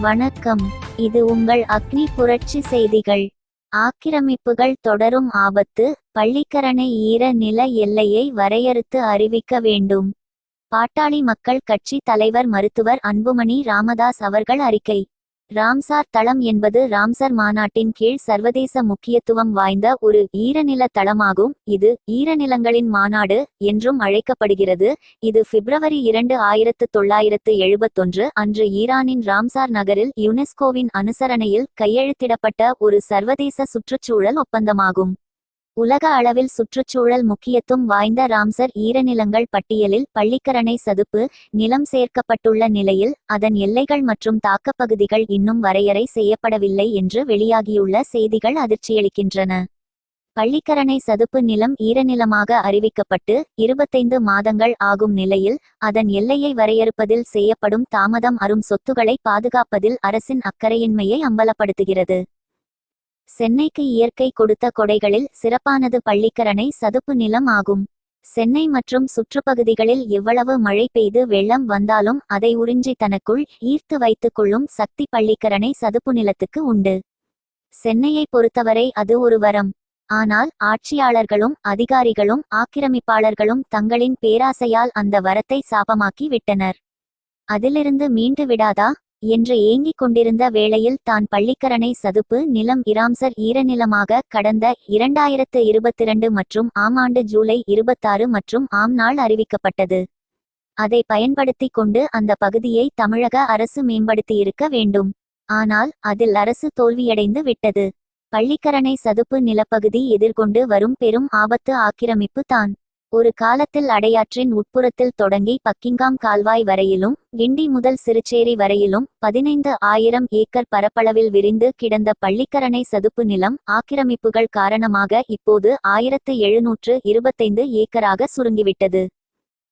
வணக்கம். இது உங்கள் அக்னி புரட்சி செய்திகள். ஆக்கிரமிப்புகள் தொடரும் ஆபத்து பள்ளிக்கரணை ஈர நில எல்லையை வரையறுத்து அறிவிக்க வேண்டும். பாட்டாளி மக்கள் கட்சி தலைவர் மருத்துவர் அன்புமணி ராமதாஸ் அவர்கள் அறிக்கை. ராம்சார் தளம் என்பது ராம்சர் மாநாட்டின் கீழ் சர்வதேச முக்கியத்துவம் வாய்ந்த ஒரு ஈரநில தளமாகும். இது ஈரநிலங்களின் மாநாடு என்றும் அழைக்கப்படுகிறது. இது பிப்ரவரி இரண்டு ஆயிரத்து தொள்ளாயிரத்து எழுபத்தொன்று அன்று ஈரானின் ராம்சார் நகரில் யுனெஸ்கோவின் அனுசரணையில் கையெழுத்திடப்பட்ட ஒரு சர்வதேச சுற்றுச்சூழல் ஒப்பந்தமாகும். உலக அளவில் சுற்றுச்சூழல் முக்கியத்துவம் வாய்ந்த ராம்சர் ஈரநிலங்கள் பட்டியலில் பள்ளிக்கரணை சதுப்பு நிலம் சேர்க்கப்பட்டுள்ள நிலையில் அதன் எல்லைகள் மற்றும் தாக்கப்பகுதிகள் இன்னும் வரையறை செய்யப்படவில்லை என்று வெளியாகியுள்ள செய்திகள் அதிர்ச்சியளிக்கின்றன. பள்ளிக்கரணை சதுப்பு நிலம் ஈரநிலமாக அறிவிக்கப்பட்டு இருபத்தைந்து மாதங்கள் ஆகும் நிலையில் அதன் எல்லையை வரையறுப்பதில் செய்யப்படும் தாமதம் அரும் சொத்துக்களை பாதுகாப்பதில் அரசின் அக்கறையின்மையை அம்பலப்படுத்துகிறது. சென்னைக்கு இயற்கை கொடுத்த கொடைகளில் சிறப்பானது பள்ளிக்கரணை சதுப்பு நிலம் ஆகும். சென்னை மற்றும் சுற்றுப்பகுதிகளில் எவ்வளவு மழை பெய்து வெள்ளம் வந்தாலும் அதை உறிஞ்சி தனக்குள் ஈர்த்து வைத்துக் கொள்ளும் சக்தி பள்ளிக்கரணை சதுப்பு நிலத்துக்கு உண்டு. சென்னையை பொறுத்தவரை அது ஒரு வரம். ஆனால் ஆட்சியாளர்களும் அதிகாரிகளும் ஆக்கிரமிப்பாளர்களும் தங்களின் பேராசையால் அந்த வரத்தை சாபமாக்கி விட்டனர். அதிலிருந்து மீண்டு விடாதா? என்று ஏங்கிக் கொண்டிருந்த வேளையில் தான் பள்ளிக்கரணை சதுப்பு நிலம் இராம்சர் ஈரநிலமாக கடந்த இரண்டாயிரத்து இருபத்திரண்டு மற்றும் ஆம் ஆண்டு ஜூலை இருபத்தாறு மற்றும் ஆம் நாள் அறிவிக்கப்பட்டது. அதை பயன்படுத்திக் கொண்டு அந்த பகுதியை தமிழக அரசு மேம்படுத்தியிருக்க வேண்டும். ஆனால் அதில் அரசு தோல்வியடைந்து விட்டது. பள்ளிக்கரணை சதுப்பு நிலப்பகுதி எதிர்கொண்டு வரும் பெரும் ஆபத்து ஆக்கிரமிப்பு தான். ஒரு காலத்தில் அடையாற்றின் உட்புறத்தில் தொடங்கி பக்கிங்காம் கால்வாய் வரையிலும் கிண்டி முதல் சிறுச்சேரி வரையிலும் பதினைந்து ஆயிரம் ஏக்கர் பரப்பளவில் விரிந்து கிடந்த பள்ளிக்கரணை சதுப்பு நிலம் ஆக்கிரமிப்புகள் காரணமாக இப்போது ஆயிரத்து எழுநூற்று இருபத்தைந்து ஏக்கராக சுருங்கிவிட்டது.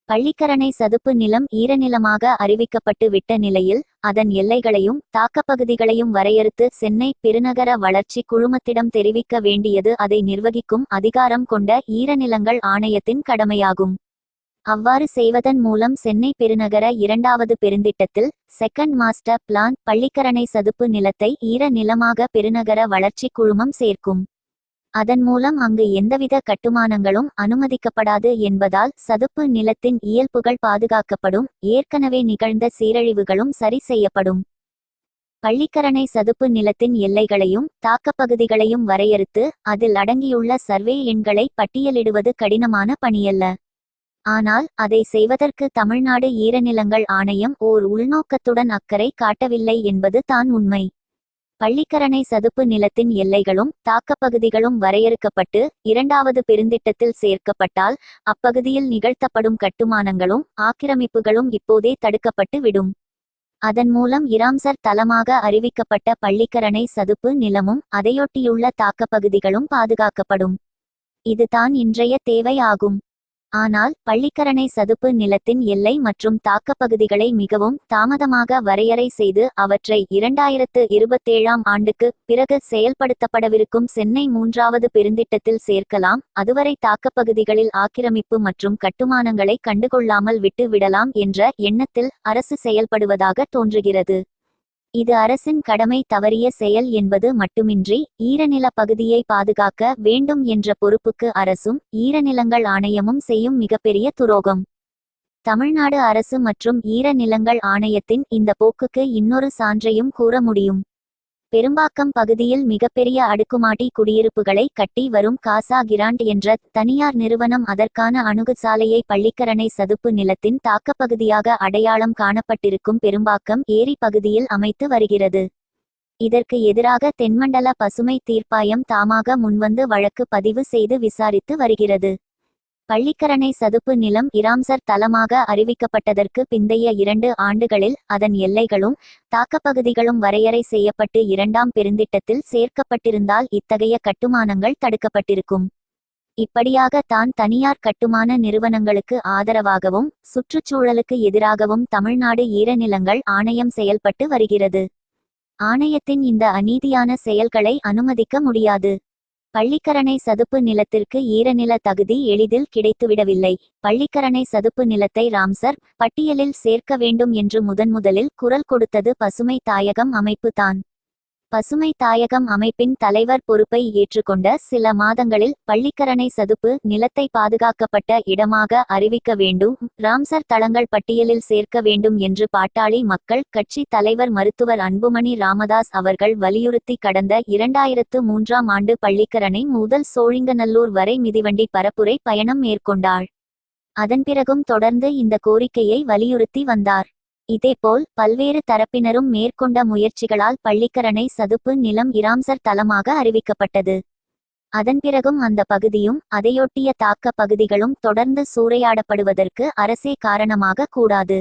பள்ளிக்கரணை சதுப்பு நிலம் ஈரநிலமாக அறிவிக்கப்பட்டு விட்ட நிலையில் அதன் எல்லைகளையும் தாக்கப்பகுதிகளையும் வரையறுத்து சென்னை பெருநகர வளர்ச்சி குழுமத்திடம் தெரிவிக்க வேண்டியது அதை நிர்வகிக்கும் அதிகாரம் கொண்ட ஈரநிலங்கள் ஆணையத்தின் கடமையாகும். அவ்வாறு செய்வதன் மூலம் சென்னை பெருநகர இரண்டாவது பெருந்திட்டத்தில் செகண்ட் மாஸ்டர் பிளான் பள்ளிக்கரணை சதுப்பு நிலத்தை ஈர நிலமாக பெருநகர வளர்ச்சி குழுமம் சேர்க்கும். அதன் மூலம் அங்கு எந்தவித கட்டுமானங்களும் அனுமதிக்கப்படாது என்பதால் சதுப்பு நிலத்தின் இயல்புகள் பாதுகாக்கப்படும் ஏற்கனவே நிகழ்ந்த சீரழிவுகளும் சரி செய்யப்படும். பள்ளிக்கரணை சதுப்பு நிலத்தின் எல்லைகளையும் தாக்கப்பகுதிகளையும் வரையறுத்து அதில் அடங்கியுள்ள சர்வே எண்களை பட்டியலிடுவது கடினமான பணியல்ல. ஆனால் அதை செய்வதற்கு தமிழ்நாடு ஈரநிலங்கள் ஆணையம் ஓர் உள்நோக்கத்துடன் அக்கறை காட்டவில்லை என்பது தான் உண்மை. பள்ளிக்கரணை சதுப்பு நிலத்தின் எல்லைகளும் தாக்கப்பகுதிகளும் வரையறுக்கப்பட்டு இரண்டாவது பெருந்திட்டத்தில் சேர்க்கப்பட்டால் அப்பகுதியில் நிகழ்த்தப்படும் கட்டுமானங்களும் ஆக்கிரமிப்புகளும் இப்போதே தடுக்கப்பட்டு விடும். அதன் மூலம் இராம்சர் தலமாக அறிவிக்கப்பட்ட பள்ளிக்கரணை சதுப்பு நிலமும் அதையொட்டியுள்ள தாக்கப்பகுதிகளும் பாதுகாக்கப்படும். இதுதான் இன்றைய தேவை ஆகும். ஆனால் பள்ளிக்கரணை சதுப்பு நிலத்தின் எல்லை மற்றும் தாக்கப்பகுதிகளை மிகவும் தாமதமாக வரையறை செய்து அவற்றை இரண்டாயிரத்து இருபத்தேழாம் ஆண்டுக்கு பிறகு செயல்படுத்தப்படவிருக்கும் சென்னை மூன்றாவது பெருந்திட்டத்தில் சேர்க்கலாம் அதுவரை தாக்கப்பகுதிகளில் ஆக்கிரமிப்பு மற்றும் கட்டுமானங்களை கண்டுகொள்ளாமல் விட்டு விடலாம் என்ற எண்ணத்தில் அரசு செயல்படுவதாக தோன்றுகிறது. இது அரசின் கடமை தவறிய செயல் என்பது மட்டுமின்றி ஈரநில பகுதியை பாதுகாக்க வேண்டும் என்ற பொறுப்புக்கு அரசும் ஈரநிலங்கள் ஆணையமும் செய்யும் மிகப்பெரிய துரோகம். தமிழ்நாடு அரசு மற்றும் ஈரநிலங்கள் ஆணையத்தின் இந்த போக்குக்கு இன்னொரு சான்றையும் கூற முடியும். பெரும்பாக்கம் பகுதியில் மிகப்பெரிய அடுக்குமாடி குடியிருப்புகளை கட்டி வரும் காசா கிராண்ட் என்ற தனியார் நிறுவனம் அதற்கான அணுகுசாலையை பள்ளிக்கரணை சதுப்பு நிலத்தின் தாக்கப்பகுதியாக அடையாளம் காணப்பட்டிருக்கும் பெரும்பாக்கம் ஏரி பகுதியில் அமைத்து வருகிறது. இதற்கு எதிராக தென்மண்டல பசுமை தீர்ப்பாயம் தாமாக முன்வந்து வழக்கு பதிவு செய்து விசாரித்து வருகிறது. பள்ளிக்கரணை சதுப்பு நிலம் இராம்சர் தலமாக அறிவிக்கப்பட்டதற்கு பிந்தைய இரண்டு ஆண்டுகளில் அதன் எல்லைகளும் தாக்கப்பகுதிகளும் வரையறை செய்யப்பட்டு இரண்டாம் பெருந்திட்டத்தில் சேர்க்கப்பட்டிருந்தால் இத்தகைய கட்டுமானங்கள் தடுக்கப்பட்டிருக்கும். இப்படியாக தான் தனியார் கட்டுமான நிறுவனங்களுக்கு ஆதரவாகவும் சுற்றுச்சூழலுக்கு எதிராகவும் தமிழ்நாடு ஈரநிலங்கள் ஆணையம் செயல்பட்டு வருகிறது. ஆணையத்தின் இந்த அநீதியான செயல்களை அனுமதிக்க முடியாது. பள்ளிக்கரணை சதுப்பு நிலத்திற்கு ஈரநில தகுதி எளிதில் கிடைத்துவிடவில்லை. பள்ளிக்கரணை சதுப்பு நிலத்தை ராம்சர் பட்டியலில் சேர்க்க வேண்டும் என்று முதன்முதலில் குரல் கொடுத்தது பசுமை தாயகம் அமைப்பு தான். பசுமை தாயகம் அமைப்பின் தலைவர் பொறுப்பை ஏற்றுக்கொண்ட சில மாதங்களில் பள்ளிக்கரணை சதுப்பு நிலத்தை பாதுகாக்கப்பட்ட இடமாக அறிவிக்க வேண்டும். ராம்சர் தளங்கள் பட்டியலில் சேர்க்க வேண்டும் என்று பாட்டாளி மக்கள் கட்சி தலைவர் மருத்துவர் அன்புமணி ராமதாஸ் அவர்கள் வலியுறுத்தி கடந்த இரண்டாயிரத்து மூன்றாம் ஆண்டு பள்ளிக்கரணை முதல் சோழிங்கநல்லூர் வரை மிதிவண்டி பரப்புரை பயணம் மேற்கொண்டார். அதன் பிறகும் தொடர்ந்து இந்த கோரிக்கையை வலியுறுத்தி வந்தார். இதேபோல் பல்வேறு தரப்பினரும் மேற்கொண்ட முயற்சிகளால் பள்ளிக்கரணை சதுப்பு நிலம் இராம்சர் தலமாக அறிவிக்கப்பட்டது. அதன் பிறகும் அந்த பகுதியும் அதையொட்டிய தாக்க பகுதிகளும் தொடர்ந்து சூறையாடப்படுவதற்கு அரசே காரணமாக கூடாது.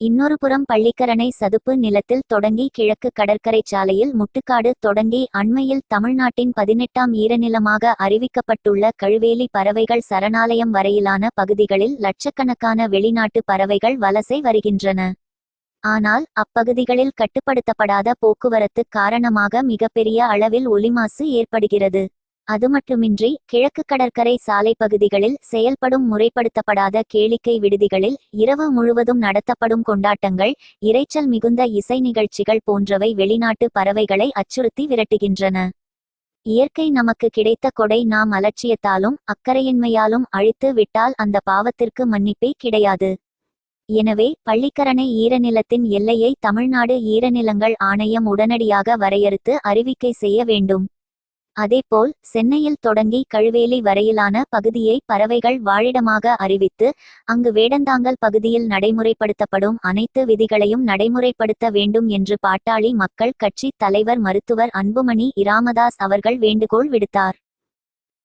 இன்னொரு புறம் பள்ளிக்கரணை சதுப்பு நிலத்தில் தொடங்கி கிழக்கு கடற்கரை சாலையில் முட்டுக்காடு தொடங்கி அண்மையில் தமிழ்நாட்டின் பதினெட்டாம் ஈரநிலமாக அறிவிக்கப்பட்டுள்ள கழுவேலி பறவைகள் சரணாலயம் வரையிலான பகுதிகளில் லட்சக்கணக்கான வெளிநாட்டு பறவைகள் வலசை வருகின்றன. ஆனால் அப்பகுதிகளில் கட்டுப்படுத்தப்படாத போக்குவரத்து காரணமாக மிகப்பெரிய அளவில் ஒலிமாசு ஏற்படுகிறது. அதுமட்டுமின்றி கிழக்கு கடற்கரை சாலை பகுதிகளில் செயல்படும் முறைப்படுத்தப்படாத கேளிக்கை விடுதிகளில் இரவு முழுவதும் நடத்தப்படும் கொண்டாட்டங்கள் இரைச்சல் மிகுந்த இசை நிகழ்ச்சிகள் போன்றவை வெளிநாட்டு பறவைகளை அச்சுறுத்தி விரட்டுகின்றன. இயற்கை நமக்கு கிடைத்த கொடை நாம் அலட்சியத்தாலும் அக்கறையின்மையாலும் அழித்து விட்டால் அந்த பாவத்திற்கு மன்னிப்பே கிடையாது. எனவே பள்ளிக்கரணை ஈரநிலத்தின் எல்லையை தமிழ்நாடு ஈரநிலங்கள் ஆணையம் உடனடியாக வரையறுத்து அறிவிக்கை செய்ய வேண்டும். அதேபோல் சென்னையில் தொடங்கி கழுவேலி வரையிலான பகுதியை பறவைகள் வாழிடமாக அறிவித்து அங்கு வேடந்தாங்கல் பகுதியில் நடைமுறைப்படுத்தப்படும் அனைத்து விதிகளையும் நடைமுறைப்படுத்த வேண்டும் என்று பாட்டாளி மக்கள் கட்சி தலைவர் மருத்துவர் அன்புமணி இராமதாஸ் அவர்கள் வேண்டுகோள் விடுத்தார்.